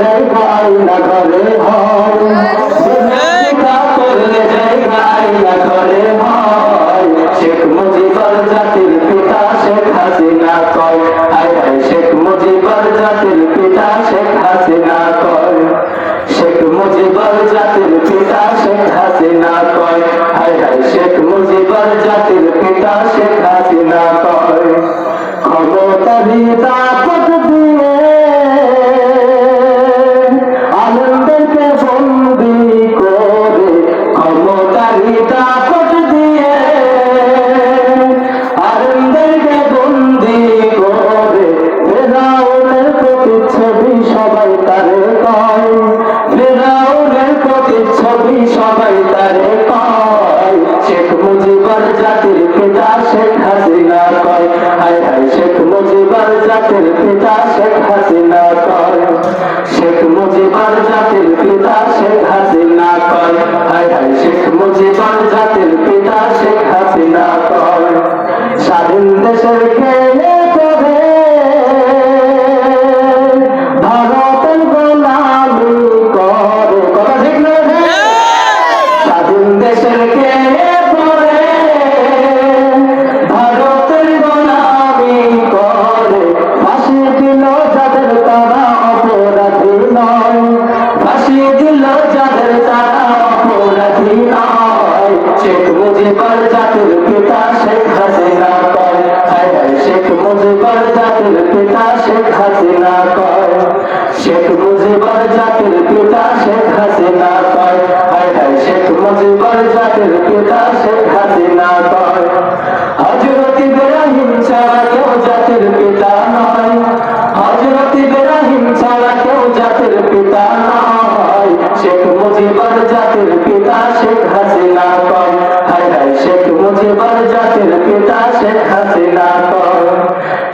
করলে যাই ঘরে ঘরে হাসিনা কয় হায় হায় শেখ মুজিবর হাসিনা কয়। শেখ শেখ মুজিবর জাতির পিতা শেখ হাসিনা কয় হায় হায়, শেখ মুজিবর জাতির পিতা শেখ হাসিনা কয়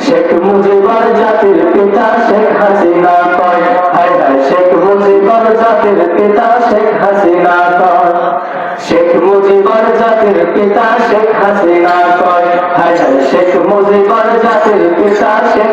শেখ মুজিবর জাতির পিতা শেখ হাসিনা কয় হায় হায়, শেখ মুজিবর জাতির পিতা শেখ হাসিনা কয় শেখ মুজিবর জাতির পিতা শেখ হাসিনা কয় হায় শেখ মুজিবর জাতির পিতা শেখ